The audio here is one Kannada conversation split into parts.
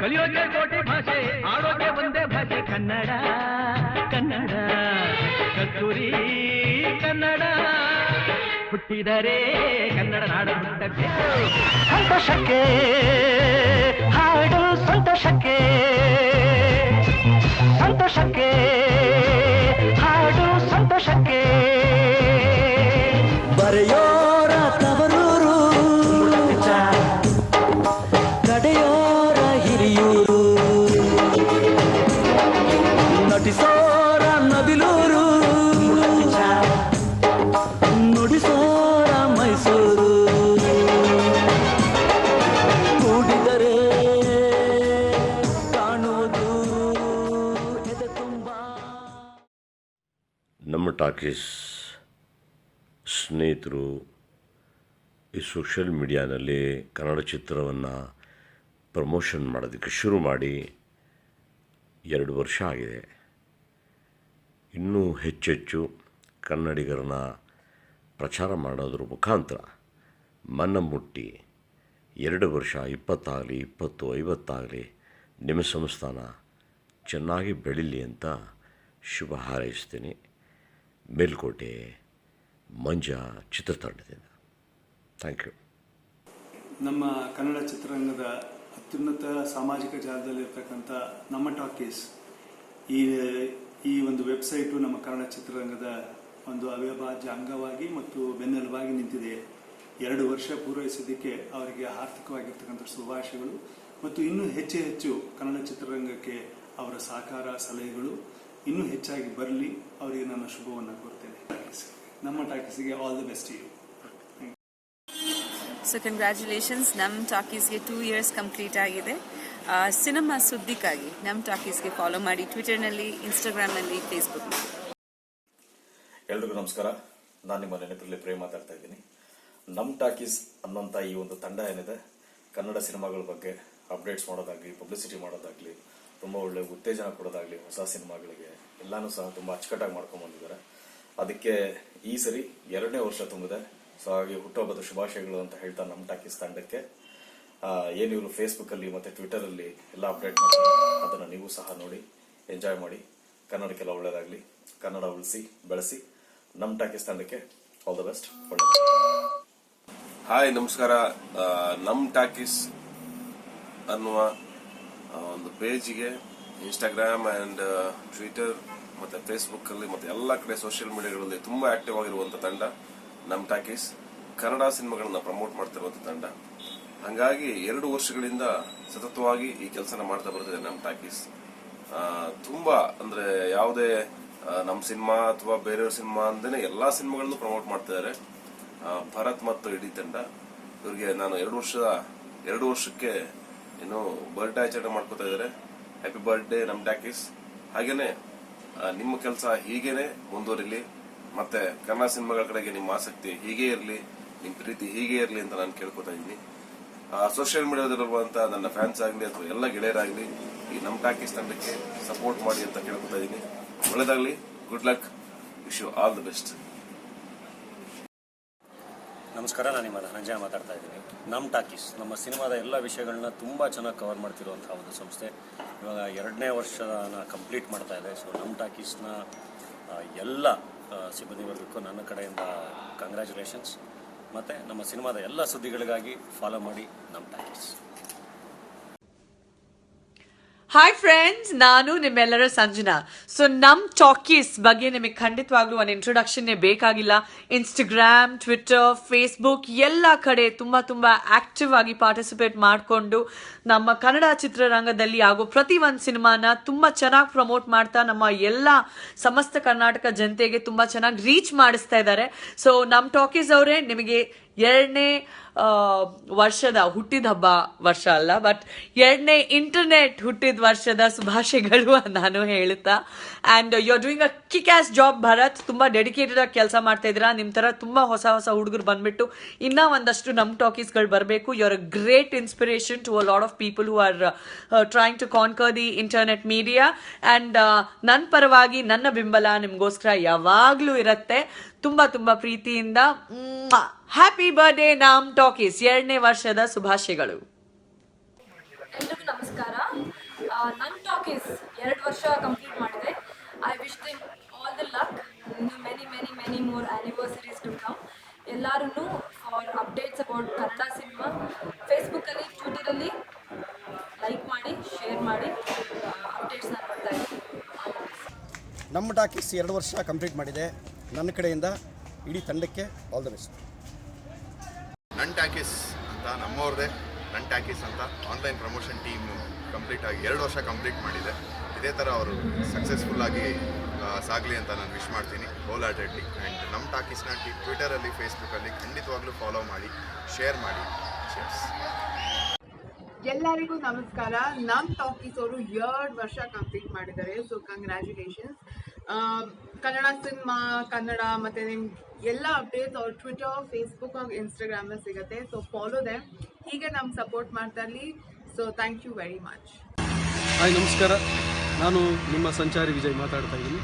ಕಲಿಯೋಕೆ ಕೋಟಿ ಭಾಷೆ, ಆಡೋಕೆ ಒಂದೇ ಭಾಷೆ, ಕನ್ನಡ ಕನ್ನಡ, ಕಸ್ತೂರಿ ಕನ್ನಡ. ಹುಟ್ಟಿದರೆ ಕನ್ನಡ ನಾಡ ಹುಟ್ಟಬೇಕು ಸಂತೋಷಕ್ಕೆ ಹಾಡು ಟಾಕೀಸ್ ಸ್ನೇಹಿತರು ಈ ಸೋಷಿಯಲ್ ಮೀಡಿಯಾದಲ್ಲಿ ಕನ್ನಡ ಚಿತ್ರವನ್ನು ಪ್ರಮೋಷನ್ ಮಾಡೋದಕ್ಕೆ ಶುರು ಮಾಡಿ ಎರಡು ವರ್ಷ ಆಗಿದೆ. ಇನ್ನೂ ಹೆಚ್ಚೆಚ್ಚು ಕನ್ನಡಿಗರನ್ನ ಪ್ರಚಾರ ಮಾಡೋದ್ರ ಮುಖಾಂತರ ಮನ ಮುಟ್ಟಿ ಎರಡು ವರ್ಷ, ಇಪ್ಪತ್ತಾಗಲಿ, ಇಪ್ಪತ್ತು, ಐವತ್ತಾಗಲಿ ನಿಮ್ಮ ಸಂಸ್ಥಾನ ಚೆನ್ನಾಗಿ ಬೆಳೀಲಿ ಅಂತ ಶುಭ ಹಾರೈಸ್ತೀನಿ. ಮೇಲ್ಕೋಟೆ ಮಂಜ ಚಿತ್ರತಂಡದಿಂದ. ಥ್ಯಾಂಕ್ ಯು ನಮ್ಮ ಕನ್ನಡ ಚಿತ್ರರಂಗದ ಅತ್ಯುನ್ನತ ಸಾಮಾಜಿಕ ಜಾಲದಲ್ಲಿರ್ತಕ್ಕಂಥ ನಮ್ಮ ಟಾಕೀಸ್ ಈ ಈ ಒಂದು ವೆಬ್ಸೈಟು ನಮ್ಮ ಕನ್ನಡ ಚಿತ್ರರಂಗದ ಒಂದು ಅವಿಭಾಜ್ಯ ಅಂಗವಾಗಿ ಮತ್ತು ಬೆನ್ನೆಲುಬಾಗಿ ನಿಂತಿದೆ. ಎರಡು ವರ್ಷ ಪೂರೈಸಿದ್ದಕ್ಕೆ ಅವರಿಗೆ ಆರ್ಥಿಕವಾಗಿರ್ತಕ್ಕಂಥ ಶುಭಾಶಯಗಳು ಮತ್ತು ಇನ್ನೂ ಹೆಚ್ಚು ಹೆಚ್ಚು ಕನ್ನಡ ಚಿತ್ರರಂಗಕ್ಕೆ ಅವರ ಸಹಕಾರ, ಸಲಹೆಗಳು ಇನ್ನೂ ಹೆಚ್ಚಾಗಿ ಬರಲಿ ಅವರಿಗೆ ನನ್ನ ಶುಭವನ್ನು ಕೊಡ್ತೇನೆ ನಮ್ಮ ಟಾಕೀಸ್ಗೆ all the best you so congratulations ನಮ್ಮ ಟಾಕೀಸ್ಗೆ ಟೂ ಇಯರ್ಸ್ ಕಂಪ್ಲೀಟ್ ಆಗಿದೆ. ಸಿನಿಮಾ ಸುದ್ದಿಗಾಗಿ ನಮ್ಮ ಟಾಕೀಸ್ಗೆ ಫಾಲೋ ಮಾಡಿ ಟ್ವಿಟರ್ನಲ್ಲಿ ಇನ್ಸ್ಟಾಗ್ರಾಮ್ನಲ್ಲಿ ಫೇಸ್ಬುಕ್ನಲ್ಲಿ ಎಲ್ರಿಗೂ ನಮಸ್ಕಾರ. ನಾನು ನಿಮ್ಮ ನೆನಪಿನಲ್ಲಿ ಪ್ರೇಮ್ ಮಾತಾಡ್ತಾ ಇದ್ದೀನಿ. ನಮ್ಮ ಟಾಕೀಸ್ ಅನ್ನೋಂಥ ಈ ಒಂದು ತಂಡ ಏನಿದೆ ಕನ್ನಡ ಸಿನಿಮಾಗಳ ಬಗ್ಗೆ ಅಪ್ಡೇಟ್ಸ್ ಮಾಡೋದಾಗಲಿ ಪಬ್ಲಿಸಿಟಿ ಮಾಡೋದಾಗ್ಲಿ ತುಂಬ ಒಳ್ಳೆ ಉತ್ತೇಜನ ಕೊಡೋದಾಗ್ಲಿ ಹೊಸ ಸಿನಿಮಾಗಳಿಗೆ, ಎಲ್ಲಾನು ಸಹ ತುಂಬ ಅಚ್ಚುಕಟ್ಟಾಗಿ ಮಾಡ್ಕೊಂಡ್ ಬಂದಿದ್ದಾರೆ. ಅದಕ್ಕೆ ಈ ಸರಿ ಎರಡನೇ ವರ್ಷ ತುಂಬಿದೆ. ಸೊ ಹಾಗೆ ಹುಟ್ಟುಹಬ್ಬದ ಶುಭಾಶಯಗಳು ಅಂತ ಹೇಳ್ತಾ ನಮ್ಮ ಟಾಕೀಸ್ ತಂಡಕ್ಕೆ. ಏನು ಇವರು ಫೇಸ್ಬುಕ್ ಅಲ್ಲಿ ಮತ್ತೆ ಟ್ವಿಟರ್ ಅಲ್ಲಿ ಎಲ್ಲ ಅಪ್ಡೇಟ್ ಮಾಡ್ತಾರೆ, ಅದನ್ನ ನೀವು ಸಹ ನೋಡಿ ಎಂಜಾಯ್ ಮಾಡಿ. ಕನ್ನಡಕ್ಕೆಲ್ಲ ಒಳ್ಳೇದಾಗ್ಲಿ. ಕನ್ನಡ ಉಳಿಸಿ, ಬೆಳೆಸಿ. ನಮ್ಮ ಟಾಕೀಸ್ ತಂಡಕ್ಕೆ ಆಲ್ ದ ಬೆಸ್ಟ್ ಒಳ್ಳೆಯದು ಹಾಯ್ ನಮಸ್ಕಾರ. ನಮ್ಮ ನಮ್ ಟಾಕೀಸ್ ಅನ್ನುವ ಒಂದು ಪೇಜಿಗೆ ಇನ್ಸ್ಟಾಗ್ರಾಮ್ ಆ್ಯಂಡ್ ಟ್ವಿಟರ್ ಮತ್ತು ಫೇಸ್ಬುಕ್ಕಲ್ಲಿ ಮತ್ತೆ ಎಲ್ಲ ಕಡೆ ಸೋಷಿಯಲ್ ಮೀಡಿಯಾಗಳಲ್ಲಿ ತುಂಬ ಆಕ್ಟಿವ್ ಆಗಿರುವಂಥ ತಂಡ ನಮ್ಮ ಟಾಕೀಸ್. ಕನ್ನಡ ಸಿನಿಮಾಗಳನ್ನು ಪ್ರಮೋಟ್ ಮಾಡ್ತಿರುವಂಥ ತಂಡ. ಹಾಗಾಗಿ ಎರಡು ವರ್ಷಗಳಿಂದ ಸತತವಾಗಿ ಈ ಕೆಲಸನ ಮಾಡ್ತಾ ಬರ್ತಿದೆ ನಮ್ಮ ಟಾಕೀಸ್. ತುಂಬ ಅಂದರೆ ಯಾವುದೇ ನಮ್ಮ ನಮ್ ಸಿನಿಮಾ ಅಥವಾ ಬೇರೆಯವ್ರ ಸಿನಿಮಾ ಅಂದೇ ಎಲ್ಲ ಸಿನಿಮಾಗಳನ್ನು ಪ್ರಮೋಟ್ ಮಾಡ್ತಿದ್ದಾರೆ ಆ, ಭರತ್ ಮತ್ತು ಇಡೀ ತಂಡ. ಇವರಿಗೆ ನಾನು ಎರಡು ವರ್ಷದ ಎರಡು ವರ್ಷಕ್ಕೆ ಏನು ಬರ್ಡೇ ಆಚರಣೆ ಮಾಡ್ಕೋತಾ ಇದ್ದಾರೆ ಹ್ಯಾಪಿ ಬರ್ಡೇ ನಮ್ ಟ್ಯಾಕಿಸ್ ಹಾಗೇನೆ ನಿಮ್ಮ ಕೆಲಸ ಹೀಗೇನೆ ಮುಂದುವರಿಲಿ, ಮತ್ತೆ ಕನ್ನಡ ಸಿನಿಮಾಗಳ ಕಡೆಗೆ ನಿಮ್ಮ ಆಸಕ್ತಿ ಹೀಗೆ ಇರಲಿ ನಿಮ್ ಪ್ರೀತಿ ಹೀಗೆ ಇರಲಿ ಅಂತ ನಾನು ಕೇಳ್ಕೊತಾ ಇದ್ದೀನಿ. ಸೋಷಿಯಲ್ ಮೀಡಿಯಾದಲ್ಲಿರುವಂತ ನನ್ನ ಫ್ಯಾನ್ಸ್ ಆಗಲಿ ಅಥವಾ ಎಲ್ಲ ಗೆಳೆಯರಾಗಲಿ, ಈ ನಮ್ಮ ಟಾಕೀಸ್ ತಂಡಕ್ಕೆ ಸಪೋರ್ಟ್ ಮಾಡಿ ಅಂತ ಕೇಳ್ಕೊತಾ ಇದ್ದೀನಿ. ಒಳ್ಳೇದಾಗ್ಲಿ good luck wish you all the best ನಮಸ್ಕಾರ, ನಾನು ನಿಮ್ಮ ಧನಂಜಯ ಮಾತಾಡ್ತಾ ಇದ್ದೀನಿ. ನಮ್ಮ ಟಾಕೀಸ್, ನಮ್ಮ ಸಿನಿಮಾದ ಎಲ್ಲ ವಿಷಯಗಳನ್ನ ತುಂಬ ಚೆನ್ನಾಗಿ ಕವರ್ ಮಾಡ್ತಿರುವಂಥ ಒಂದು ಸಂಸ್ಥೆ. ಇವಾಗ ಎರಡನೇ ವರ್ಷನ ಕಂಪ್ಲೀಟ್ ಮಾಡ್ತಾ ಇದೆ. ಸೊ ನಮ್ಮ ಟಾಕೀಸ್ನ ಎಲ್ಲ ಸಿಬ್ಬಂದಿ ವರ್ಗಕ್ಕೂ ನನ್ನ ಕಡೆಯಿಂದ ಕಂಗ್ರ್ಯಾಚುಲೇಷನ್ಸ್ ಮತ್ತು ನಮ್ಮ ಸಿನಿಮಾದ ಎಲ್ಲ ಸುದ್ದಿಗಳಿಗಾಗಿ ಫಾಲೋ ಮಾಡಿ ನಮ್ಮ ಟಾಕೀಸ್. ಹಾಯ್ ಫ್ರೆಂಡ್ಸ್ ನಾನು ನಿಮ್ಮೆಲ್ಲರ ಸಂಜನಾ. ಸೊ ನಮ್ ಟಾಕೀಸ್ ಬಗ್ಗೆ ನಿಮಗೆ ಖಂಡಿತವಾಗ್ಲೂ ಒಂದು ಇಂಟ್ರೊಡಕ್ಷನ್ನೇ ಬೇಕಾಗಿಲ್ಲ. ಇನ್ಸ್ಟಾಗ್ರಾಮ್ ಟ್ವಿಟರ್ ಫೇಸ್ಬುಕ್ ಎಲ್ಲ ಕಡೆ ತುಂಬ ತುಂಬ ಆಕ್ಟಿವ್ ಆಗಿ ಪಾರ್ಟಿಸಿಪೇಟ್ ಮಾಡಿಕೊಂಡು ನಮ್ಮ ಕನ್ನಡ ಚಿತ್ರರಂಗದಲ್ಲಿ ಆಗೋ ಪ್ರತಿ ಒಂದು ಸಿನಿಮಾನ ತುಂಬ ಚೆನ್ನಾಗಿ ಪ್ರಮೋಟ್ ಮಾಡ್ತಾ ನಮ್ಮ ಎಲ್ಲ ಸಮಸ್ತ ಕರ್ನಾಟಕ ಜನತೆಗೆ ತುಂಬ ಚೆನ್ನಾಗಿ ರೀಚ್ ಮಾಡಿಸ್ತಾ ಇದ್ದಾರೆ. ಸೊ ನಮ್ಮ ಟಾಕೀಸ್ ಅವರೇ ನಿಮಗೆ ಎರಡನೇ ವರ್ಷದ ಹುಟ್ಟಿದ ಹಬ್ಬ ವರ್ಷ ಅಲ್ಲ ಬಟ್ ಎರಡನೇ ಇಂಟರ್ನೆಟ್ ಹುಟ್ಟಿದ ವರ್ಷದ ಶುಭಾಶಯಗಳು ನಾನು ಹೇಳುತ್ತಾ. And you are doing a kick ass job Bharath ತುಂಬ ಡೆಡಿಕೇಟೆಡ್ ಆಗಿ ಕೆಲಸ ಮಾಡ್ತಾ ಇದ್ದೀರಾ. ನಿಮ್ಮ ಥರ ತುಂಬ ಹೊಸ ಹೊಸ ಹುಡುಗರು ಬಂದ್ಬಿಟ್ಟು ಇನ್ನೂ ಒಂದಷ್ಟು ನಮ್ಮ ಟಾಕೀಸ್ಗಳು ಬರಬೇಕು. You are a great inspiration to a lot of people who are trying to conquer the internet media and ನನ್ನ ಪರವಾಗಿ, ನನ್ನ ಬೆಂಬಲ ನಿಮಗೋಸ್ಕರ ಯಾವಾಗಲೂ ಇರುತ್ತೆ. ತುಂಬ ತುಂಬ ಪ್ರೀತಿಯಿಂದ ಹ್ಯಾಪಿ ಬರ್ಡೇ ನಾಮ್ ಟಾಕೀಸ್ ಎರಡನೇ ವರ್ಷದ ಶುಭಾಶಯಗಳು. ಎಲ್ರಿಗೂ ನಮಸ್ಕಾರ. ನನ್ನ ಟಾಕೀಸ್ ಎರಡು ವರ್ಷ ಕಂಪ್ಲೀಟ್ ಮಾಡಿದೆ. I wish them all the luck many many many more anniversaries to come ಎಲ್ಲರೂ for updates about Kannada cinema ಫೇಸ್ಬುಕ್ಕಲ್ಲಿ ಟ್ವಿಟರಲ್ಲಿ ಲೈಕ್ ಮಾಡಿ ಶೇರ್ ಮಾಡಿ ಅಪ್ಡೇಟ್ಸ್ನ ಕೊಡ್ತಾ ಇದ್ದೀನಿ. ನಮ್ಮ ಟಾಕೀಸ್ ಎರಡು ವರ್ಷ ಕಂಪ್ಲೀಟ್ ಮಾಡಿದೆ. ನನ್ನ ಕಡೆಯಿಂದ ಇಡೀ ತಂಡಕ್ಕೆ ಆಲ್ ದ ಬೆಸ್ಟ್ ನನ್ ಟ್ಯಾಕಿಸ್ ಅಂತ ನಮ್ಮವ್ರದೇ. ನನ್ ಟ್ಯಾಕಿಸ್ ಅಂತ ಆನ್ಲೈನ್ ಪ್ರಮೋಷನ್ ಟೀಮ್ ಕಂಪ್ಲೀಟ್ ಆಗಿ ಎರಡು ವರ್ಷ ಕಂಪ್ಲೀಟ್ ಮಾಡಿದೆ. ಇದೇ ಥರ ಅವರು ಸಕ್ಸಸ್ಫುಲ್ ಆಗಿ ಸಾಗಲಿ ಅಂತ ನಾನು ವಿಶ್ ಮಾಡ್ತೀನಿ. ಹೋಲ್ ಹಾರ್ಟೆಡ್ಲಿ ಆ್ಯಂಡ್ ನಮ್ಮ ಟಾಕೀಸ್ನ ಟಿ ಟ್ವಿಟರಲ್ಲಿ ಫೇಸ್ಬುಕ್ಕಲ್ಲಿ ಖಂಡಿತವಾಗ್ಲೂ ಫಾಲೋ ಮಾಡಿ ಶೇರ್ ಮಾಡಿ. ಶೇರ್ಸ್ ಎಲ್ಲರಿಗೂ ನಮಸ್ಕಾರ. ನಮ್ ಟಾಕೀಸ್ ಅವರು ಎರಡು ವರ್ಷ ಕಂಪ್ಲೀಟ್ ಮಾಡಿದ್ದಾರೆ. So congratulations Kannada cinema Kannada ಮತ್ತೆ ನಿಮ್ಮ ಎಲ್ಲ ಅಪ್ಡೇಟ್ಸ್ ಅವ್ರ ಟ್ವಿಟರ್ ಫೇಸ್ಬುಕ್ ಹಾಗೂ ಇನ್ಸ್ಟಾಗ್ರಾಮಲ್ಲಿ ಸಿಗುತ್ತೆ. ಸೊ ಫಾಲೋ ದೆಮ್ ಹೀಗೆ ನಮ್ಗೆ ಸಪೋರ್ಟ್ ಮಾಡ್ತಾ ಇರಲಿ. So thank you very much hi ನಮಸ್ಕಾರ. ನಾನು ನಿಮ್ಮ ಸಂಚಾರಿ ವಿಜಯ್ ಮಾತಾಡ್ತಾ ಇದ್ದೀನಿ.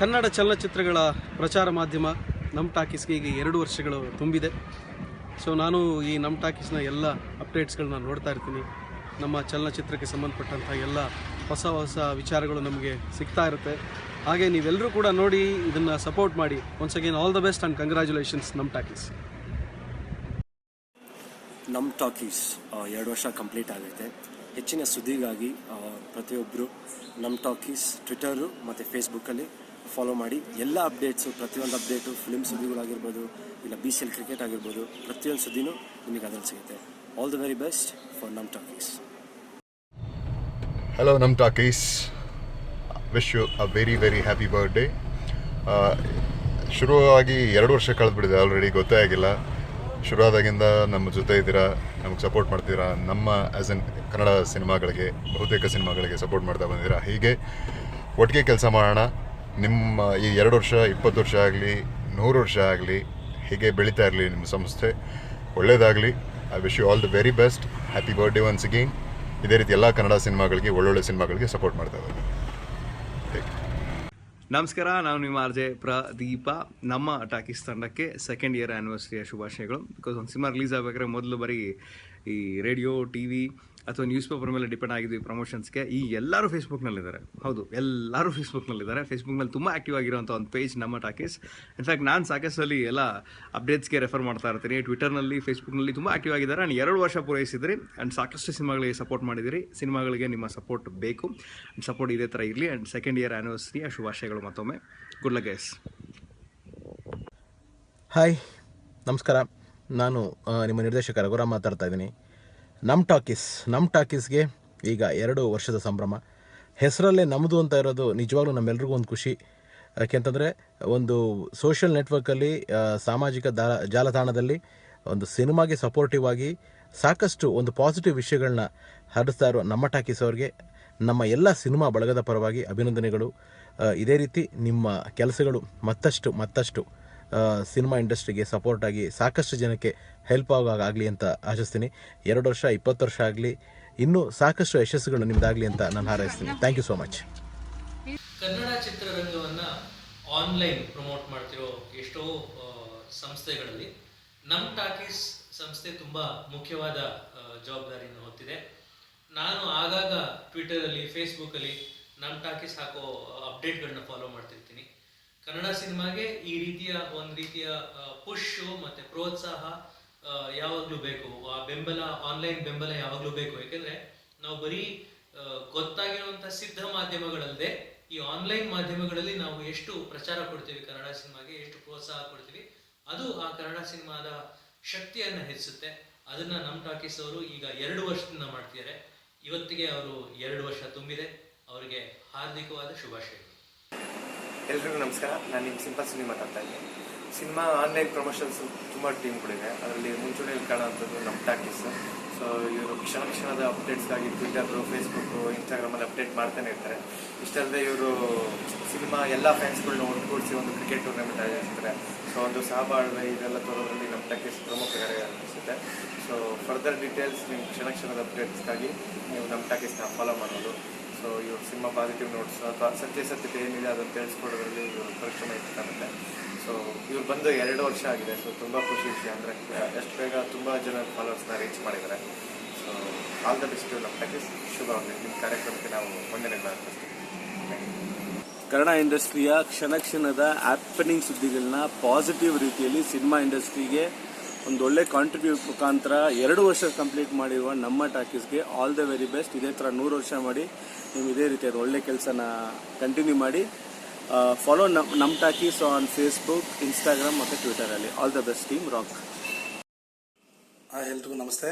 ಕನ್ನಡ ಚಲನಚಿತ್ರಗಳ ಪ್ರಚಾರ ಮಾಧ್ಯಮ ನಮ್ಮ ಟಾಕೀಸ್ಗೆ ಈಗ ಎರಡು ವರ್ಷಗಳು ತುಂಬಿದೆ. ಸೊ ನಾನು ಈ ನಮ್ಮ ಟಾಕೀಸ್ನ ಎಲ್ಲ ಅಪ್ಡೇಟ್ಸ್ಗಳನ್ನ ನೋಡ್ತಾ ಇರ್ತೀನಿ. ನಮ್ಮ ಚಲನಚಿತ್ರಕ್ಕೆ ಸಂಬಂಧಪಟ್ಟಂಥ ಎಲ್ಲ ಹೊಸ ಹೊಸ ವಿಚಾರಗಳು ನಮಗೆ ಸಿಗ್ತಾ ಇರುತ್ತೆ. ಹಾಗೆ ನೀವೆಲ್ಲರೂ ಕೂಡ ನೋಡಿ ಇದನ್ನು ಸಪೋರ್ಟ್ ಮಾಡಿ. Once again all the best and congratulations ನಮ್ಮ ಟಾಕೀಸ್. ನಮ್ಮ ಟಾಕೀಸ್ ಎರಡು ವರ್ಷ ಕಂಪ್ಲೀಟ್ ಆಗೈತೆ ಹೆಚ್ಚಿನ ಸುದ್ದಿಗಾಗಿ ಪ್ರತಿಯೊಬ್ಬರು ನಮ್ಮ ಟಾಕೀಸ್ ಟ್ವಿಟರು ಮತ್ತು ಫೇಸ್ಬುಕ್ಕಲ್ಲಿ ಫಾಲೋ ಮಾಡಿ. ಎಲ್ಲ ಅಪ್ಡೇಟ್ಸು ಪ್ರತಿಯೊಂದು ಅಪ್ಡೇಟು ಫಿಲ್ಮ್ ಸುದ್ದಿಗಳಾಗಿರ್ಬೋದು, ಇಲ್ಲ ಬಿ ಸಿ ಎಲ್ ಕ್ರಿಕೆಟ್ ಆಗಿರ್ಬೋದು, ಪ್ರತಿಯೊಂದು ಸುದ್ದಿನೂ ನಿಮಗೆ ಅದರಲ್ಲಿ ಸಿಗುತ್ತೆ. All the very best for ನಮ್ಮ ಟಾಕೀಸ್. ಹಲೋ ನಮ್ಮ talkies wish you a very very happy birthday ಶುರುವಾಗಿ ಎರಡು ವರ್ಷ ಕಳೆದ್ಬಿಟ್ಟಿದೆ ಆಲ್ರೆಡಿ ಗೊತ್ತೇ ಆಗಿಲ್ಲ. ಶುರುವಾದಾಗಿಂದ ನಮ್ಮ ಜೊತೆ ಇದ್ದೀರಾ, ನಮಗೆ ಸಪೋರ್ಟ್ ಮಾಡ್ತೀರಾ, ನಮ್ಮ ಆ್ಯಸ್ ಎನ್ ಕನ್ನಡ ಸಿನಿಮಾಗಳಿಗೆ, ಬಹುತೇಕ ಸಿನಿಮಾಗಳಿಗೆ ಸಪೋರ್ಟ್ ಮಾಡ್ತಾ ಬಂದಿದ್ದೀರಾ? ಹೀಗೆ ಒಟ್ಟಿಗೆ ಕೆಲಸ ಮಾಡೋಣ. ನಿಮ್ಮ ಈ ಎರಡು ವರ್ಷ, ಇಪ್ಪತ್ತು ವರ್ಷ ಆಗಲಿ, ನೂರು ವರ್ಷ ಆಗಲಿ, ಹೀಗೆ ಬೆಳೀತಾ ಇರಲಿ ನಿಮ್ಮ ಸಂಸ್ಥೆ. ಒಳ್ಳೆಯದಾಗಲಿ I wish you all the very best happy birthday once again ಇದೇ ರೀತಿ ಎಲ್ಲ ಕನ್ನಡ ಸಿನಿಮಾಗಳಿಗೆ, ಒಳ್ಳೊಳ್ಳೆ ಸಿನಿಮಾಗಳಿಗೆ ಸಪೋರ್ಟ್ ಮಾಡ್ತಾ ಇದ್ದಾರೆ. ನಮಸ್ಕಾರ, ನಾನು ನಿಮ್ಮ ಆರ್ ಜೆ ಪ್ರದೀಪ. ನಮ್ಮ ಟಾಕೀಸ್ ತಂಡಕ್ಕೆ ಸೆಕೆಂಡ್ ಇಯರ್ ಆ್ಯನಿವರ್ಸರಿಯ ಶುಭಾಶಯಗಳು. ಬಿಕಾಸ್ ಒಂದು ಸಿನಿಮಾ ರಿಲೀಸ್ ಆಗಬೇಕಾದ್ರೆ ಮೊದಲು ಬರೀ ಈ ರೇಡಿಯೋ ಟಿ ವಿ ಅಥವಾ ನ್ಯೂಸ್ ಪೇಪರ್ ಮೇಲೆ ಡಿಪೆಂಡ್ ಆಗಿದ್ವಿ ಪ್ರಮೋಷನ್ಸ್ಗೆ ಈ ಎಲ್ಲರೂ ಫೇಸ್ಬುಕ್ನಲ್ಲಿದ್ದಾರೆ ಹೌದು, ಎಲ್ಲರೂ ಫೇಸ್ಬುಕ್ನಲ್ಲಿದ್ದಾರೆ ಫೇಸ್ಬುಕ್ನಲ್ಲಿ ತುಂಬ ಆ್ಯಕ್ಟಿವ್ ಆಗಿರುವಂಥ ಒಂದು ಪೇಜ್ ನಮ್ಮ ಟಾಕೀಸ್ ಇನ್ಫ್ಯಾಕ್ಟ್ ನಾನು ಸಾಕಷ್ಟಲ್ಲಿ ಎಲ್ಲ ಅಪ್ಡೇಟ್ಸ್ಗೆ ರೆಫರ್ ಮಾಡ್ತಾ ಇರ್ತೀನಿ. ಟ್ವಿಟರ್ನಲ್ಲಿ ಫೇಸ್ಬುಕ್ನಲ್ಲಿ ತುಂಬ ಆ್ಯಕ್ಟಿವ್ ಆಗಿದ್ದಾರೆ. ಆ್ಯಂಡ್ ಎರಡು ವರ್ಷ ಪೂರೈಸಿದ್ರಿ. ಆ್ಯಂಡ್ ಸಾಕಷ್ಟು ಸಿನಿಮಾಗಳಿಗೆ ಸಪೋರ್ಟ್ ಮಾಡಿದಿರಿ. ಸಿನಿಮಾಗಳಿಗೆ ನಿಮ್ಮ ಸಪೋರ್ಟ್ ಬೇಕು. ಆ್ಯಂಡ್ ಸಪೋರ್ಟ್ ಇದೇ ಥರ ಇರಲಿ. ಆ್ಯಂಡ್ ಸೆಕೆಂಡ್ ಇಯರ್ ಆ್ಯನಿವರ್ಸರಿಯ ಶುಭಾಶಯಗಳು ಮತ್ತೊಮ್ಮೆ. ಗುಡ್ ಲಕ್ ಗೈಸ್ ಹಾಯ್ ನಮಸ್ಕಾರ. ನಾನು ನಿಮ್ಮ ನಿರ್ದೇಶಕ ರಘುರಾಮ್ ಮಾತಾಡ್ತಾ ಇದ್ದೀನಿ. ನಮ್ಮ ಟಾಕೀಸ್ ನಮ್ಮ ಟಾಕೀಸ್ಗೆ ಈಗ ಎರಡು ವರ್ಷದ ಸಂಭ್ರಮ. ಹೆಸರಲ್ಲೇ ನಮ್ಮದು ಅಂತ ಇರೋದು ನಿಜವಾಗ್ಲೂ ನಮ್ಮೆಲ್ರಿಗೂ ಒಂದು ಖುಷಿ. ಯಾಕೆಂತಂದರೆ ಒಂದು ಸೋಷಿಯಲ್ ನೆಟ್ವರ್ಕಲ್ಲಿ ಸಾಮಾಜಿಕ ದಾ, ಜಾಲತಾಣದಲ್ಲಿ ಒಂದು ಸಿನಿಮಾಗೆ ಸಪೋರ್ಟಿವ್ ಆಗಿ ಸಾಕಷ್ಟು ಒಂದು ಪಾಸಿಟಿವ್ ವಿಷಯಗಳನ್ನ ಹರಿಸ್ತಾ ಇರೋ ನಮ್ಮ ಟಾಕೀಸ್ ಅವ್ರಿಗೆ, ನಮ್ಮ ಎಲ್ಲ ಸಿನಿಮಾ ಬಳಗದ ಪರವಾಗಿ ಅಭಿನಂದನೆಗಳು. ಇದೇ ರೀತಿ ನಿಮ್ಮ ಕೆಲಸಗಳು ಮತ್ತಷ್ಟು ಮತ್ತಷ್ಟು ಸಿನಿಮಾ ಇಂಡಸ್ಟ್ರಿಗೆ ಸಪೋರ್ಟ್ ಆಗಿ ಸಾಕಷ್ಟು ಜನಕ್ಕೆ ಹೆಲ್ಪ್ ಆಗಲಿ ಅಂತ ಆಶಿಸ್ತೀನಿ. ಎರಡು ವರ್ಷ, ಇಪ್ಪತ್ತು ವರ್ಷ ಆಗಲಿ, ಇನ್ನೂ ಸಾಕಷ್ಟು ಯಶಸ್ಸುಗಳು ನಿಮ್ದಾಗಲಿ ಅಂತ ನಾನು ಹಾರೈಸ್ತೀನಿ. Thank you so much Kannada ಚಿತ್ರರಂಗವನ್ನು online promote ಮಾಡ್ತಿರೋ ಎಷ್ಟೋ ಸಂಸ್ಥೆಗಳಲ್ಲಿ ನಮ್ಮ ಟಾಕೀಸ್ ಸಂಸ್ಥೆ ತುಂಬ ಮುಖ್ಯವಾದ ಜವಾಬ್ದಾರಿಯನ್ನು ಹೊತ್ತಿದೆ. ನಾನು ಆಗಾಗ ಟ್ವಿಟರಲ್ಲಿ ಫೇಸ್ಬುಕ್ಕಲ್ಲಿ ನಮ್ಮ ಟಾಕೀಸ್ ಹಾಕೋ ಅಪ್ಡೇಟ್ಗಳನ್ನ ಫಾಲೋ ಮಾಡ್ತಿರ್ತೀನಿ. ಕನ್ನಡ ಸಿನಿಮಾಗೆ ಈ ರೀತಿಯ ಒಂದು ರೀತಿಯ ಪುಷ್ ಮತ್ತೆ ಪ್ರೋತ್ಸಾಹ ಯಾವಾಗಲೂ ಬೇಕು. ಆ ಬೆಂಬಲ ಆನ್ಲೈನ್ ಬೆಂಬಲ ಯಾವಾಗ್ಲೂ ಬೇಕು. ಯಾಕೆಂದ್ರೆ ನಾವು ಬರೀ ಗೊತ್ತಾಗಿರುವಂತ ಸಿದ್ಧ ಮಾಧ್ಯಮಗಳಲ್ಲದೆ ಈ ಆನ್ಲೈನ್ ಮಾಧ್ಯಮಗಳಲ್ಲಿ ನಾವು ಎಷ್ಟು ಪ್ರಚಾರ ಕೊಡ್ತೀವಿ ಕನ್ನಡ ಸಿನಿಮಾಗೆ, ಎಷ್ಟು ಪ್ರೋತ್ಸಾಹ ಕೊಡ್ತೀವಿ, ಅದು ಆ ಕನ್ನಡ ಸಿನಿಮಾದ ಶಕ್ತಿಯನ್ನ ಹೆಚ್ಚಿಸುತ್ತೆ. ಅದನ್ನ ನಮ್ ಟಾಕೀಸ್ ಅವರು ಈಗ ಎರಡು ವರ್ಷದಿಂದ ಮಾಡ್ತಿದ್ದಾರೆ. ಇವತ್ತಿಗೆ ಅವರು ಎರಡು ವರ್ಷ ತುಂಬಿದೆ. ಅವರಿಗೆ ಹಾರ್ದಿಕವಾದ ಶುಭಾಶಯಗಳು. ಎಲ್ರಿಗೂ ನಮಸ್ಕಾರ. ನಾನು ನಿಮ್ಮ ಸಿಂಪಲ್ ಸಿನಿಮಾ ಮಾತಾಡ್ತಾ ಇದ್ದೀನಿ. ಸಿನಿಮಾ ಆನ್ಲೈನ್ ಪ್ರಮೋಷನ್ಸ್ ತುಂಬ ಟೀಮ್ಗಳಿವೆ ಅದರಲ್ಲಿ ಮುಂಚೂಣಿಯಲ್ಲಿ ಕಾಣುವಂಥದ್ದು ನಮ್ಮ ಟಾಕೀಸ್. ಸೊ ಇವರು ಕ್ಷಣ ಕ್ಷಣದ ಅಪ್ಡೇಟ್ಸ್ಗಾಗಿ ಟ್ವಿಟರು ಫೇಸ್ಬುಕ್ಕು ಇನ್ಸ್ಟಾಗ್ರಾಮಲ್ಲಿ ಅಪ್ಡೇಟ್ ಮಾಡ್ತಾನೆ ಇರ್ತಾರೆ. ಇಷ್ಟಲ್ಲದೆ ಇವರು ಸಿನಿಮಾ ಎಲ್ಲ ಫ್ಯಾನ್ಸ್ಗಳನ್ನ ಒಟ್ಟುಗೂಡಿಸಿ ಒಂದು ಕ್ರಿಕೆಟ್ ಟೂರ್ನಮೆಂಟ್ ಆಯೋಜಿಸ್ತಾರೆ. ಸೊ ಒಂದು ಸಹಬಾಳ್ವೆ ಇದೆಲ್ಲ ತರೋದ್ರಲ್ಲಿ ನಮ್ಮ ಟಾಕೀಸ್ ಪ್ರಮುಖರಾಗಿ ಅನಿಸುತ್ತೆ. ಸೊ ಫರ್ದರ್ ಡೀಟೇಲ್ಸ್ ನಿಮ್ಮ ಕ್ಷಣ ಕ್ಷಣದ ಅಪ್ಡೇಟ್ಸ್ಗಾಗಿ ನೀವು ನಮ್ಮ ಟಾಕೀಸ್ನ ಫಾಲೋ ಮಾಡೋದು ಸೊ ಇವರು ಸಿನಿಮಾ ಪಾಸಿಟಿವ್ ನೋಟ್ಸ್ ಅಥವಾ ಸತ್ಯ ಸತ್ಯತೆ ಏನಿದೆ ಅದನ್ನು ತಿಳಿಸ್ಕೊಡೋದ್ರಲ್ಲಿ ಇವರು ಪರಿಶ್ರಮ ಇಟ್ಟಾಗುತ್ತೆ ಸೊ ಇವ್ರು ಬಂದು ಎರಡು ವರ್ಷ ಆಗಿದೆ. ಸೊ ತುಂಬ ಖುಷಿ ವಿಷಯ ಅಂದರೆ, ಎಷ್ಟು ಬೇಗ ತುಂಬ ಜನ ಫಾಲೋವರ್ಸ್ನ ರೀಚ್ ಮಾಡಿದ್ದಾರೆ. ಸೊ ಆಲ್ ದ ಬೆಸ್ಟ್ ನಮ್ಮ ಟಾಕೀಸ್ ಶುಭವಾಗಲಿ. ನಿಮ್ಮ ಕಾರ್ಯಕ್ರಮಕ್ಕೆ ನಾವು ವಂದನೆಗಳು ಕನ್ನಡ ಇಂಡಸ್ಟ್ರಿಯ ಕ್ಷಣ ಕ್ಷಣದ ಆ್ಯಪನಿಂಗ್ ಸುದ್ದಿಗಳನ್ನ ಪಾಸಿಟಿವ್ ರೀತಿಯಲ್ಲಿ ಸಿನಿಮಾ ಇಂಡಸ್ಟ್ರಿಗೆ ಒಂದು ಒಳ್ಳೆ ಕಾಂಟ್ರಿಬ್ಯೂಟ್ ಮುಖಾಂತರ ಎರಡು ವರ್ಷ ಕಂಪ್ಲೀಟ್ ಮಾಡಿರುವ ನಮ್ಮ ಟಾಕೀಸ್ಗೆ ಆಲ್ ದ ವೆರಿ ಬೆಸ್ಟ್ ಇದೇ ಥರ ನೂರು ವರ್ಷ ಮಾಡಿ ನೀವು ಇದೇ ರೀತಿಯಾದ ಒಳ್ಳೆ ಕೆಲಸನ ಕಂಟಿನ್ಯೂ ಮಾಡಿ. ಫಾಲೋ ನಮ್ಮ ನಮ್ಮ ಟಾಕೀಸ್ ಆನ್ ಫೇಸ್ಬುಕ್ ಇನ್ಸ್ಟಾಗ್ರಾಮ್ ಮತ್ತು ಟ್ವಿಟರಲ್ಲಿ all the best team rock ಎಲ್ರಿಗೂ ನಮಸ್ತೆ.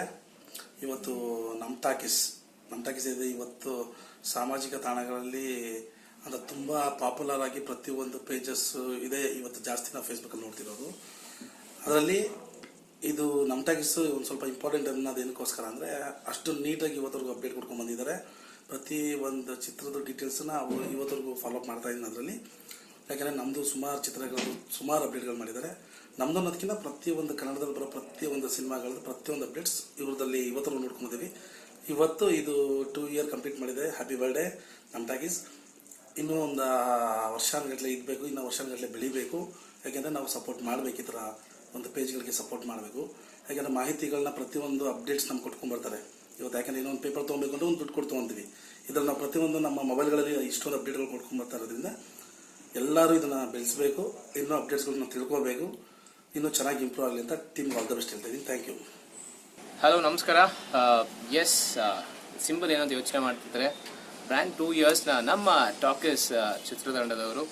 ಇವತ್ತು ನಮ್ಮ ಟಾಕೀಸ್ ನಮ್ಮ ಟಾಕೀಸ್ ಇದೆ ಇವತ್ತು ಸಾಮಾಜಿಕ ತಾಣಗಳಲ್ಲಿ ಅಂದರೆ ತುಂಬ ಪಾಪ್ಯುಲರ್ ಆಗಿ ಪ್ರತಿಯೊಂದು ಪೇಜಸ್ಸು ಇದೆ. ಇವತ್ತು ಜಾಸ್ತಿ ನಾವು ಫೇಸ್ಬುಕ್ಕಲ್ಲಿ ನೋಡ್ತಿರೋದು. ಅದರಲ್ಲಿ ಇದು ನಮ್ಮ ಟಾಕೀಸ್ ಒಂದು ಸ್ವಲ್ಪ ಇಂಪಾರ್ಟೆಂಟ್ ಅನ್ನೋದು ಏನಕ್ಕೋಸ್ಕರ ಅಂದರೆ, ಅಷ್ಟು ನೀಟಾಗಿ ಇವತ್ತರೆಗೂ ಅಪ್ಡೇಟ್ ಕೊಡ್ಕೊಂಡು ಬಂದಿದ್ದಾರೆ. ಪ್ರತಿ ಒಂದು ಚಿತ್ರದ ಡೀಟೇಲ್ಸನ್ನ ಅವರು ಇವತ್ತರೆಗೂ ಫಾಲೋ ಮಾಡ್ತಾ ಇದ್ದೀನಿ ಅದರಲ್ಲಿ. ಯಾಕೆಂದರೆ ನಮ್ಮದು ಸುಮಾರು ಚಿತ್ರಗಳು ಸುಮಾರು ಅಪ್ಡೇಟ್ಗಳು ಮಾಡಿದ್ದಾರೆ. ನಮ್ಮದು ಅನ್ನೋದಕ್ಕಿಂತ ಪ್ರತಿಯೊಂದು ಕನ್ನಡದಲ್ಲಿ ಬರೋ ಪ್ರತಿಯೊಂದು ಸಿನಿಮಾಗಳದ್ದು ಪ್ರತಿಯೊಂದು ಅಪ್ಡೇಟ್ಸ್ ಇವ್ರದಲ್ಲಿ ಇವತ್ತರೆಗೂ ನೋಡ್ಕೊಂಡಿದ್ದೀವಿ ಇವತ್ತು ಇದು ಟೂ ಇಯರ್ ಕಂಪ್ಲೀಟ್ ಮಾಡಿದೆ. ಹ್ಯಾಪಿ ಬರ್ಡೇ ನಮ್ಮ ಟಾಕೀಸ್ ಇನ್ನೂ ಒಂದು ವರ್ಷಾನುಗಟ್ಟಲೆ ಇದ್ಬೇಕು, ಇನ್ನೂ ವರ್ಷಾನುಗಟ್ಟಲೆ ಬೆಳಿಬೇಕು. ಯಾಕೆಂದರೆ ನಾವು ಸಪೋರ್ಟ್ ಮಾಡಬೇಕು ಒಂದು ಪೇಜ್ಗಳಿಗೆ ಸಪೋರ್ಟ್ ಮಾಡಬೇಕು. ಯಾಕೆಂದರೆ ಮಾಹಿತಿಗಳನ್ನ ಪ್ರತಿಯೊಂದು ಅಪ್ಡೇಟ್ಸ್ ನಮ್ಗೆ ಕೊಟ್ಕೊಂಡ್ಬರ್ತಾರೆ ಇವತ್ತು ಯಾಕಂದರೆ ಇನ್ನೊಂದು ಪೇಪರ್ ತೊಗೊಬೇಕು ಅಂತ ಒಂದು ದುಡ್ಡು ಕೊಟ್ಟು ತೊಗೊತೀವಿ ಇದ್ರಲ್ಲಿ ನಾವು ಪ್ರತಿಯೊಂದು ನಮ್ಮ ಮೊಬೈಲ್ಗಳಲ್ಲಿ ಇಷ್ಟೊಂದು ಅಪ್ಡೇಟ್ಗಳು ಕೊಟ್ಕೊಂಡು ಬರ್ತಾ ಇರೋದ್ರಿಂದ ಎಲ್ಲರೂ ಇದನ್ನು ಬೆಳೆಸಬೇಕು. ಇನ್ನೂ ಅಪ್ಡೇಟ್ಸ್ಗಳನ್ನ ತಿಳ್ಕೋಬೇಕು. ಇನ್ನೂ ಚೆನ್ನಾಗಿ ಇಂಪ್ರೂವ್ ಆಗಲಿ ಅಂತ ಟೀಮ್ ಆಲ್ ದ ಬೆಸ್ಟ್ ಹೇಳ್ತಾ ಇದ್ದೀನಿ. ಥ್ಯಾಂಕ್ ಯು ಹಲೋ ನಮಸ್ಕಾರ. ಎಸ್ ಸಿಂಬಲ್ ಏನಂತ ಯೋಚನೆ ಮಾಡ್ತಿದ್ದಾರೆ ಬ್ರ್ಯಾಂಡ್ ಟೂ ಇಯರ್ಸ್ನ ನಮ್ಮ ಟಾಕೀಸ್ ಚಿತ್ರತಂಡದವರು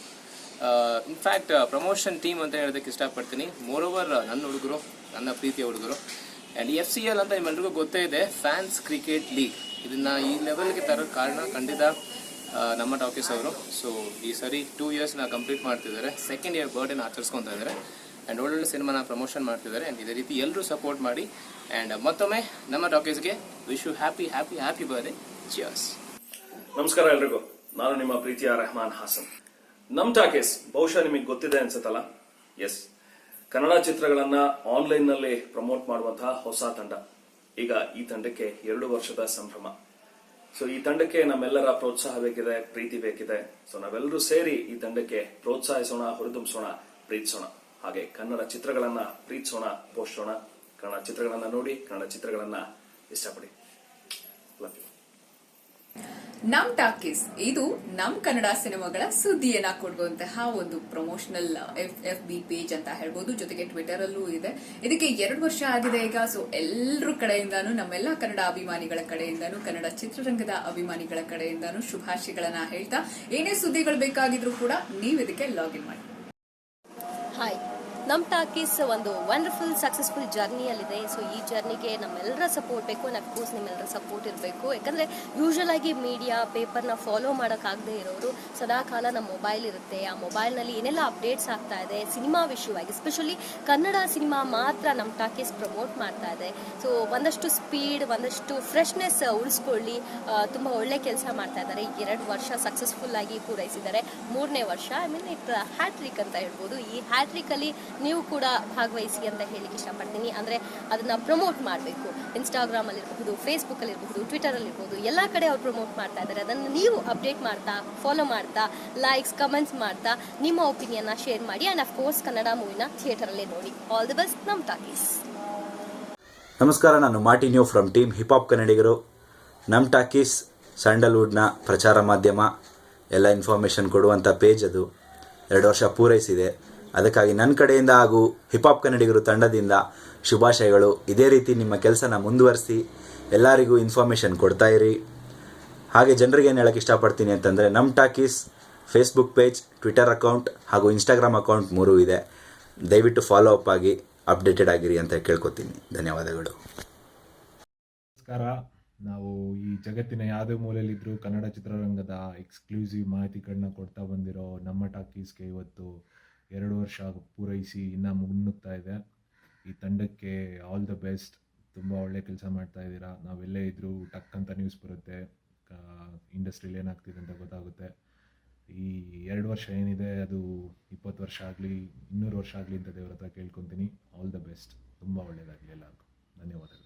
ಇನ್ಫ್ಯಾಕ್ಟ್ ಪ್ರಮೋಷನ್ ಟೀಮ್ ಅಂತ ಹೇಳೋದಕ್ಕೆ ಇಷ್ಟಪಡ್ತೀನಿ. ಮೋರ್ ಓವರ್ ನನ್ನ ಹುಡುಗರು, ನನ್ನ ಪ್ರೀತಿಯ ಹುಡುಗರು. ಆ್ಯಂಡ್ ಎಫ್ ಸಿ ಎಲ್ ಅಂತ ನಿಮ್ಮೆಲ್ರಿಗೂ ಗೊತ್ತೇ ಇದೆ ಫ್ಯಾನ್ಸ್ ಕ್ರಿಕೆಟ್ ಲೀಗ್ ಇದನ್ನ ಈ ಲೆವೆಲ್ಗೆ ತರೋ ಕಾರಣ ಖಂಡಿತ ನಮ್ಮ ಟಾಕೀಸ್ ಅವರು. ಸೊ ಈ ಸರಿ ಟೂ ಇಯರ್ಸ್ನ ಕಂಪ್ಲೀಟ್ ಮಾಡ್ತಿದ್ದಾರೆ. ಸೆಕೆಂಡ್ ಇಯರ್ ಬರ್ಡೇನ ಆಚರಿಸ್ಕೊತಾ ಇದ್ದಾರೆ. ಆ್ಯಂಡ್ ಒಳ್ಳೊಳ್ಳೆ ಸಿನಿಮಾನ ಪ್ರಮೋಷನ್ ಮಾಡ್ತಿದ್ದಾರೆ. ಆ್ಯಂಡ್ ಇದೇ ರೀತಿ ಎಲ್ಲರೂ ಸಪೋರ್ಟ್ ಮಾಡಿ. ಆ್ಯಂಡ್ ಮತ್ತೊಮ್ಮೆ ನಮ್ಮ ಟಾಕೀಸ್ಗೆ wish you happy happy happy birthday cheers ನಮಸ್ಕಾರ ಎಲ್ರಿಗೂ. ನಾನು ನಿಮ್ಮ ಪ್ರೀತಿಯ ರೆಹಮಾನ್ ಹಾಸನ್. ನಮ್ ಟಾಕೇಸ್ ಬಹುಶಃ ನಿಮಗೆ ಗೊತ್ತಿದೆ ಅನ್ಸುತ್ತಲ್ಲ? ಎಸ್ ಕನ್ನಡ ಚಿತ್ರಗಳನ್ನ ಆನ್ಲೈನ್ನಲ್ಲಿ ಪ್ರಮೋಟ್ ಮಾಡುವಂತಹ ಹೊಸ ತಂಡ. ಈಗ ಈ ತಂಡಕ್ಕೆ ಎರಡು ವರ್ಷದ ಸಂಭ್ರಮ. ಸೊ ಈ ತಂಡಕ್ಕೆ ನಮ್ಮೆಲ್ಲರ ಪ್ರೋತ್ಸಾಹ ಬೇಕಿದೆ, ಪ್ರೀತಿ ಬೇಕಿದೆ. ಸೊ ನಾವೆಲ್ಲರೂ ಸೇರಿ ಈ ತಂಡಕ್ಕೆ ಪ್ರೋತ್ಸಾಹಿಸೋಣ, ಹುರಿದುಂಬಿಸೋಣ, ಪ್ರೀತಿಸೋಣ. ಹಾಗೆ ಕನ್ನಡ ಚಿತ್ರಗಳನ್ನ ಪ್ರೀತಿಸೋಣ ಪೋಷಿಸೋಣ ಕನ್ನಡ ಚಿತ್ರಗಳನ್ನ ನೋಡಿ, ಕನ್ನಡ ಚಿತ್ರಗಳನ್ನ ಇಷ್ಟಪಡಿ. ನಮ್ ಟಾಕೀಸ್, ಇದು ನಮ್ ಕನ್ನಡ ಸಿನಿಮಾಗಳ ಸುದ್ದಿಯನ್ನ ಕೊಡುವಂತಹ ಒಂದು promotional F F B page ಅಂತ ಹೇಳ್ಬೋದು. ಜೊತೆಗೆ ಟ್ವಿಟರ್ ಅಲ್ಲೂ ಇದೆ. ಇದಕ್ಕೆ ಎರಡು ವರ್ಷ ಆಗಿದೆ ಈಗ. ಸೊ ಎಲ್ಲರ ಕಡೆಯಿಂದಾನು, ನಮ್ಮೆಲ್ಲ ಕನ್ನಡ ಅಭಿಮಾನಿಗಳ ಕಡೆಯಿಂದಾನು, ಕನ್ನಡ ಚಿತ್ರರಂಗದ ಅಭಿಮಾನಿಗಳ ಕಡೆಯಿಂದಾನು ಶುಭಾಶಯಗಳನ್ನ ಹೇಳ್ತಾ, ಏನೇ ಸುದ್ದಿಗಳು ಬೇಕಾಗಿದ್ರು ಕೂಡ ನೀವು ಇದಕ್ಕೆ ಲಾಗಿನ್ ಮಾಡಿ. ಹಾಯ್ ನಮ್ಮ ಟಾಕೀಸ್ ಒಂದು ವಂಡರ್ಫುಲ್ ಸಕ್ಸಸ್ಫುಲ್ ಜರ್ನಿಯಲ್ಲಿದೆ ಸೊ ಈ ಜರ್ನಿಗೆ ನಮ್ಮೆಲ್ಲರ ಸಪೋರ್ಟ್ ಬೇಕು. ಆ್ಯಂಡ್ ಅಫ್ಕೋರ್ಸ್ ನಿಮ್ಮೆಲ್ಲರ ಸಪೋರ್ಟ್ ಇರಬೇಕು. ಯಾಕಂದರೆ ಯೂಶಲ್ ಆಗಿ ಮೀಡಿಯಾ ಪೇಪರ್ನ ಫಾಲೋ ಮಾಡೋಕ್ಕಾಗದೆ ಇರೋರು ಸದಾ ಕಾಲ ನಮ್ಮ ಮೊಬೈಲ್ ಇರುತ್ತೆ. ಆ ಮೊಬೈಲ್ನಲ್ಲಿ ಏನೆಲ್ಲ ಅಪ್ಡೇಟ್ಸ್ ಆಗ್ತಾ ಇದೆ ಸಿನಿಮಾ ವಿಷಯವಾಗಿ ಎಸ್ಪೆಷಲಿ ಕನ್ನಡ ಸಿನಿಮಾ ಮಾತ್ರ ನಮ್ಮ ಟಾಕೀಸ್ ಪ್ರಮೋಟ್ ಮಾಡ್ತಾ ಇದೆ. ಸೊ ಒಂದಷ್ಟು ಸ್ಪೀಡ್ ಒಂದಷ್ಟು ಫ್ರೆಶ್ನೆಸ್ ಉಳಿಸ್ಕೊಳ್ಳಿ. ತುಂಬ ಒಳ್ಳೆ ಕೆಲಸ ಮಾಡ್ತಾ ಇದ್ದಾರೆ. ಎರಡು ವರ್ಷ ಸಕ್ಸಸ್ಫುಲ್ ಆಗಿ ಪೂರೈಸಿದ್ದಾರೆ. ಮೂರನೇ ವರ್ಷ ಐ ಮೀನ್ ಇಟ್ ಹ್ಯಾಟ್ರಿಕ್ ಅಂತ ಹೇಳ್ಬೋದು. ಈ ಹ್ಯಾಟ್ರಿಕಲ್ಲಿ ನೀವು ಕೂಡ ಭಾಗವಹಿಸಿ ಅಂತ ಹೇಳಿಕ್ಕೆ ಇಷ್ಟಪಡ್ತೀನಿ. ಅಂದರೆ ಅದನ್ನು ಪ್ರಮೋಟ್ ಮಾಡಬೇಕು. ಇನ್ಸ್ಟಾಗ್ರಾಮಲ್ಲಿರಬಹುದು ಫೇಸ್ಬುಕ್ಕಲ್ಲಿರಬಹುದು ಟ್ವಿಟರಲ್ಲಿರ್ಬೋದು ಎಲ್ಲ ಕಡೆ ಅವ್ರು ಪ್ರಮೋಟ್ ಮಾಡ್ತಾ ಇದ್ದಾರೆ. ಅದನ್ನು ನೀವು ಅಪ್ಡೇಟ್ ಮಾಡ್ತಾ ಫಾಲೋ ಮಾಡ್ತಾ ಲೈಕ್ಸ್ ಕಮೆಂಟ್ಸ್ ಮಾಡ್ತಾ, ನಿಮ್ಮ ಒಪಿನಿಯನ್ನ ಶೇರ್ ಮಾಡಿ ಆ್ಯಂಡ್ ಅಫ್ಕೋರ್ಸ್ ಕನ್ನಡ ಮೂವಿನ ಥಿಯೇಟರಲ್ಲೇ ನೋಡಿ. ಆಲ್ ದಿ ಬೆಸ್ಟ್ ನಮ್ಮ ಟಾಕೀಸ್. ನಮಸ್ಕಾರ, ನಾನು ಮಾರ್ಟಿನ್ಯೋ ಫ್ರಮ್ ಟೀಮ್ ಹಿಪ್ ಹಾಪ್ ಕನ್ನಡಿಗರು ನಮ್ಮ ಟಾಕೀಸ್ ಸ್ಯಾಂಡಲ್ವುಡ್ನ ಪ್ರಚಾರ ಮಾಧ್ಯಮ. ಎಲ್ಲ ಇನ್ಫಾರ್ಮೇಷನ್ ಕೊಡುವಂಥ ಪೇಜ್ ಅದು. ಎರಡು ವರ್ಷ ಪೂರೈಸಿದೆ. ಅದಕ್ಕಾಗಿ ನನ್ನ ಕಡೆಯಿಂದ ಹಾಗೂ ಹಿಪ್ ಹಾಪ್ ಕನ್ನಡಿಗರು ತಂಡದಿಂದ ಶುಭಾಶಯಗಳು. ಇದೇ ರೀತಿ ನಿಮ್ಮ ಕೆಲಸನ ಮುಂದುವರಿಸಿ ಎಲ್ಲರಿಗೂ ಇನ್ಫಾರ್ಮೇಷನ್ ಕೊಡ್ತಾ ಇರಿ. ಹಾಗೆ ಜನರಿಗೆ ಏನು ಹೇಳೋಕ್ಕೆ ಇಷ್ಟಪಡ್ತೀನಿ ಅಂತಂದರೆ ನಮ್ಮ talkies Facebook page Twitter account ಹಾಗೂ ಇನ್ಸ್ಟಾಗ್ರಾಮ್ ಅಕೌಂಟ್ ಮೂರೂ ಇದೆ. ದಯವಿಟ್ಟು ಫಾಲೋ ಅಪ್ ಆಗಿ ಅಪ್ಡೇಟೆಡ್ ಆಗಿರಿ ಅಂತ ಕೇಳ್ಕೊತೀನಿ. ಧನ್ಯವಾದಗಳು. ನಮಸ್ಕಾರ. ನಾವು ಈ ಜಗತ್ತಿನ ಯಾವುದೇ ಮೂಲೆಯಲ್ಲಿದ್ದರೂ ಕನ್ನಡ ಚಿತ್ರರಂಗದ ಎಕ್ಸ್ಕ್ಲೂಸಿವ್ ಮಾಹಿತಿಗಳನ್ನ ಕೊಡ್ತಾ ಬಂದಿರೋ ನಮ್ಮ ಟಾಕೀಸ್ಗೆ ಇವತ್ತು ಎರಡು ವರ್ಷ ಪೂರೈಸಿ ಇನ್ನೂ ಮುನ್ನುಗ್ತಾ ಇದೆ. ಈ ತಂಡಕ್ಕೆ ಆಲ್ ದ ಬೆಸ್ಟ್ ತುಂಬ ಒಳ್ಳೆ ಕೆಲಸ ಮಾಡ್ತಾ ಇದ್ದೀರಾ? ನಾವೆಲ್ಲೇ ಇದ್ದರೂ ಟಕ್ ಅಂತ ನ್ಯೂಸ್ ಬರುತ್ತೆ. ಇಂಡಸ್ಟ್ರೀಲಿ ಏನಾಗ್ತಿದೆ ಅಂತ ಗೊತ್ತಾಗುತ್ತೆ. ಈ ಎರಡು ವರ್ಷ ಏನಿದೆ, ಅದು ಇಪ್ಪತ್ತು ವರ್ಷ ಆಗಲಿ, ಇನ್ನೂರು ವರ್ಷ ಆಗಲಿ ಅಂತ ದೇವ್ರ ಹತ್ರ ಕೇಳ್ಕೊತೀನಿ. ಆಲ್ ದ ಬೆಸ್ಟ್ ತುಂಬ ಒಳ್ಳೆಯದಾಗಲಿ ಎಲ್ಲರಿಗೂ. ಧನ್ಯವಾದಗಳು.